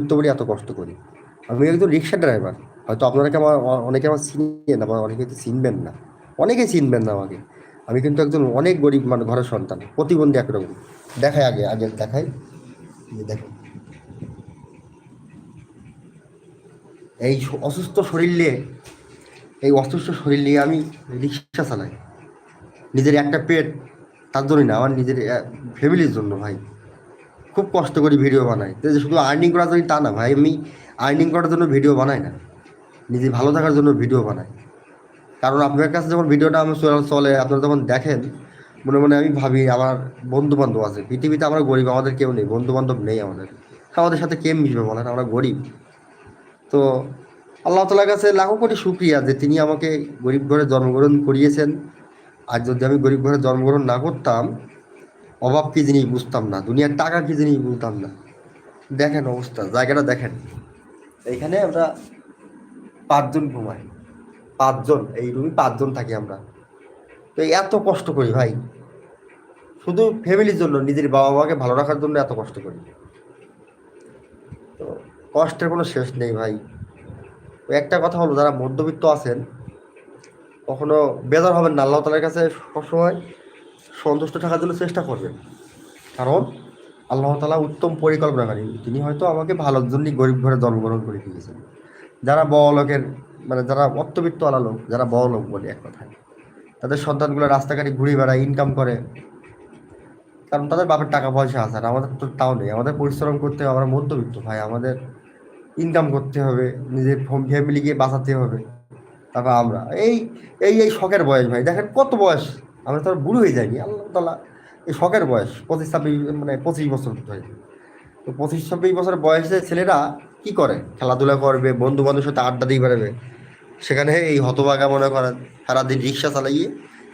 মধ্যবিত্ত বলে এত কষ্ট করি। আমি একজন রিক্সা ড্রাইভার। হয়তো আপনারা আমার অনেকে আমার চিনিয়ে না আবার অনেকে চিনবেন না। অনেকে চিনবেন না আমাকে। আমি কিন্তু একজন অনেক গরিব মানে ঘরের সন্তান, প্রতিবন্ধী একরকম দেখাই আগে আগে দেখাই। এই এই অসুস্থ শরীর নিয়ে, এই অসুস্থ শরীর নিয়ে আমি রিক্সা চালাই। নিজের একটা পেট, তার জন্যই না, আমার নিজের ফ্যামিলির জন্য ভাই। খুব কষ্ট করে ভিডিও বানাই। তো শুধু আর্নিং করার জন্য তা না ভাই, আমি আর্নিং করার জন্য ভিডিও বানাই না। নিজে ভালো থাকার জন্য ভিডিও বানাই। কারণ আপনার কাছে যখন ভিডিওটা আমার চলে- আপনারা যখন দেখেন, মনে মনে আমি ভাবি আমার বন্ধু বান্ধব আছে। পৃথিবীতে আমরা গরিব, আমাদের কেউ নেই বন্ধু বান্ধব নেই আমাদের। আমাদের সাথে কে মিশবে বলেন? আমরা গরিব। তো আল্লাহ তালার কাছে লাখো কোটি শুক্রিয়া যে তিনি আমাকে গরিব ঘরে জন্মগ্রহণ করিয়েছেন। আর যদি আমি গরিব ঘরে জন্মগ্রহণ না করতাম অভাব কি জিনিস বুঝতাম না, দুনিয়ার টাকা কি জিনিস বুঝতাম না। দেখেন অবস্থা, জায়গাটা দেখেন। এইখানে আমরা পাঁচজন ঘুমাই, পাঁচজন, এই রুমে পাঁচজন থাকি আমরা। তো এত কষ্ট করি ভাই। শুধু ফ্যামিলির জন্য, নিজের বাবা মাকে ভালো রাখার জন্য এত কষ্ট করি। তো কষ্টের কোনো শেষ নেই ভাই। একটা কথা হলো, যারা মধ্যবিত্ত আছেন, কখনো বেজার হবেন না, আল্লাহ তালার কাছে সবসময় সন্তুষ্ট থাকার জন্য চেষ্টা করবেন। কারণ আল্লাহ তালা উত্তম পরিকল্পনাকারী তিনি হয়তো আমাকে ভালোর জন্যই গরিব ঘরে জন্মগ্রহণ করে দিয়েছেন। যারা বড়লোকের মানে যারা অত্তবিত্ত আলা লোক, যারা বড় লোক বলে এক কথায়। তাদের সন্তানগুলো রাস্তাঘাটে ঘুরে বেড়ায় ইনকাম করে। কারণ তাদের বাপের টাকা পয়সা আছে আর আমাদের তো তাও নেই। আমাদের পরিশ্রম করতে হবে, আমরা মধ্যবিত্ত ভাই। আমাদের ইনকাম করতে হবে, নিজের ফ্যামিলিকে বাঁচাতে হবে। তারপর আমরা। এই এই এই শখের বয়স ভাই। দেখেন কত বয়স আমরা তো আর বুড়ো হয়ে যাইনি, আল্লাহ তালা এই শখের বয়স, পঁচিশ ছাব্বিশ মানে পঁচিশ বছর হয় তো পঁচিশ ছাব্বিশ বছর বয়সে ছেলেরা কি করে? খেলাধুলা করবে বন্ধু বান্ধবের সাথে আড্ডা দিয়ে বেড়াবে। সেখানে এই হতভাগা মনে করেন, সারাদিন রিক্সা চালাইয়ে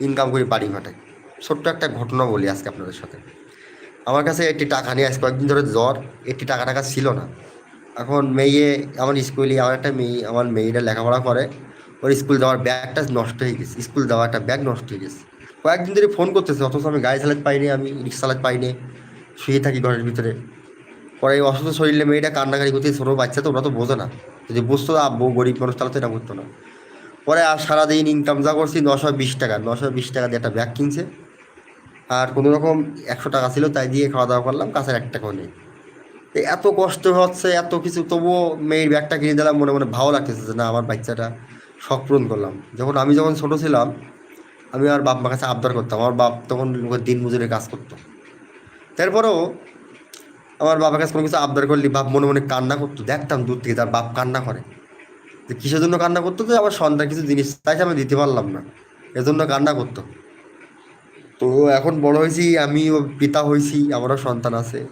ইনকাম করে বাড়ি ফাটায় ছোট্ট একটা ঘটনা বলি আজকে আপনাদের সাথে। আমার কাছে একটি টাকা নিয়ে আজ কয়েকদিন ধরে জ্বর, একটি টাকা টাকা ছিল না। এখন মেয়ে, আমার স্কুলে, আমার একটা মেয়ে, আমার মেয়েটা লেখাপড়া করে। ওর স্কুল যাওয়ার ব্যাগটা নষ্ট হয়ে গেছে, স্কুল যাওয়ার একটা ব্যাগ নষ্ট হয়ে গেছে। কয়েকদিন ধরে ফোন করতেছে, অথচ আমি গাড়ি চালাতে পাইনি আমি রিক্সা চালাতে পাইনি শুয়ে থাকি ঘরের ভিতরে। পরে এই অসুস্থ শরীরে মেয়েটা কান্নাকারি করতে ছোটো বাচ্চা তো, ওরা তো বোঝে না। যদি বুঝতো না আব্বু গরিব মানুষ, তাহলে তো এটা করতো না। পরে আর সারাদিন ইনকাম যা করছি, নশো বিশ টাকা, নশো বিশ টাকা দিয়ে একটা ব্যাগ কিনছে। আর কোনো রকম একশো টাকা ছিল, তাই দিয়ে খাওয়া দাওয়া করলাম, কাছের এক টাকাও নেই। এত কষ্ট হচ্ছে, এত কিছু, তবুও মেয়ের ব্যাগটা কিনে দিলাম, মনে মনে ভালো লাগতেছে যে, না, আমার বাচ্চাটা শখ পূরণ করলাম। যখন আমি যখন ছোটো ছিলাম আমি আমার বাপ মার কাছে আবদার করতাম। আমার বাপ তখন দিন মজুরে কাজ করতো। তারপরেও আমার বাবার কাছে কোনো কিছু আবদার করলি বাপ মনে মনে কান্না করতো। দেখতাম দূর থেকে তার বাপ কান্না করে। যে কিসের জন্য কান্না করতো যে আমার সন্তান কিছু জিনিস চাইছে আমি দিতে পারলাম না। এজন্য কান্না করতো। তো এখন বড় হয়েছি আমিও পিতা হয়েছি, আমারও সন্তান আছে।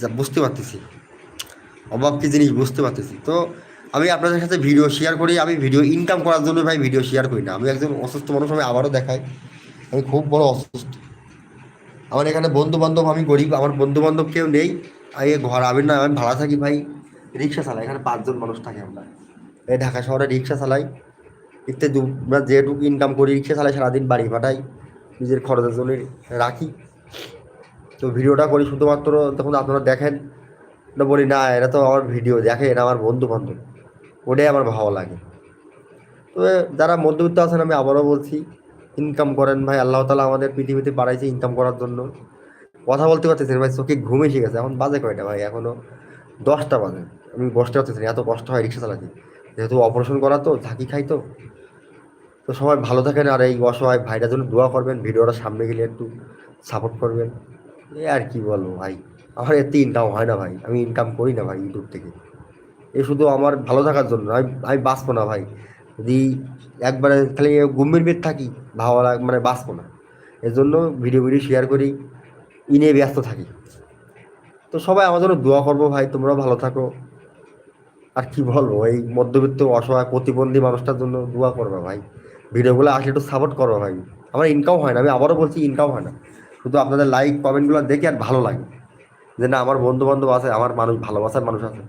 যা বুঝতে পারতেছি। অভাব কি জিনিস বুঝতে পারতেছি। তো আমি আপনাদের সাথে ভিডিও শেয়ার করি, আমি ভিডিও ইনকাম করার জন্য ভাই ভিডিও শেয়ার করি না। আমি একজন অসুস্থ মানুষ, আমি আবারও দেখাই, আমি খুব বড় অসুস্থ। আমার এখানে বন্ধু বান্ধব আমি গরিব, আমার বন্ধু বান্ধব কেউ নেই। আমি ঘর, আমি না, আমি ভাড়া থাকি ভাই, রিক্সা চালাই, এখানে পাঁচজন মানুষ থাকে আমরা। এই ঢাকা শহরে রিক্সা চালাই ইত্যাদি আমরা যেটুকু ইনকাম করি, রিক্সা চালাই, সারাদিন বাড়ি পাঠাই নিজের খরচের জন্য রাখি। তো ভিডিওটা করি শুধুমাত্র, তখন আপনারা দেখেন বলি, না এরা তো আমার ভিডিও দেখে এরা আমার বন্ধু বান্ধব ওটাই আমার ভালো লাগে। তবে যারা মধ্যবিত্ত আছেন, আমি আবারও বলছি ইনকাম করেন ভাই, আল্লাহ তালা আমাদের পৃথিবীতে বাড়াইছে ইনকাম করার জন্য। কথা বলতে পারতেছি ভাই, চোখে ঘুম এসে গেছে। এখন বাজে কয়টা ভাই? এখনও দশটা বাজে। আমি বসতে পারতেছি এত কষ্ট হয় রিক্সা চালাতে। যেহেতু অপারেশন করা তো, ঝাঁকি খাই তো। তো সবাই ভালো থাকেন আর এই অসহায় ভাইটা জন্য দোয়া করবেন, ভিডিওটা সামনে গেলে একটু সাপোর্ট করবেন। এ আর কি বলব ভাই? আমার এতে ইনকাম হয় না ভাই, আমি ইনকাম করি না ভাই, ইউটিউব থেকে। এ শুধু আমার ভালো থাকার জন্য আমি আমি বাঁচবো না ভাই। যদি একবারে খালি গম্ভীর বেদ থাকি, ভালো লাগ মানে বাঁচবো না। এর জন্য ভিডিও ভিডিও শেয়ার করি, ইনে ব্যস্ত থাকি। তো সবাই আমার জন্য দোয়া করব ভাই, তোমরাও ভালো থাকো। আর কি বলব, এই মধ্যবিত্ত অসহায় প্রতিবন্ধী মানুষটার জন্য দোয়া করবে ভাই। ভিডিওগুলো আসলে একটু সাপোর্ট করো ভাই। আমার ইনকাম হয় না, আমি আবারও বলছি ইনকাম হয় না। শুধু আপনাদের লাইক কমেন্টগুলো দেখে আর ভালো লাগে। যে না, আমার বন্ধু বান্ধব আছে, আমার মানুষ, ভালোবাসার মানুষ আছে।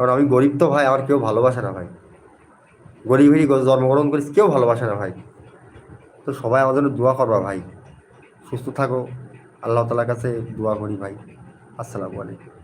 কারণ আমি গরিব তো ভাই, আমার কেউ ভালোবাসে না ভাই। গরিবেরই জন্মগ্রহণ করিস, কেউ ভালোবাসে না ভাই। তো সবাই আমাদের দোয়া করবা ভাই। সুস্থ থাকো। আল্লাহ তালার কাছে দোয়া করি ভাই। আসসালামু আলাইকুম।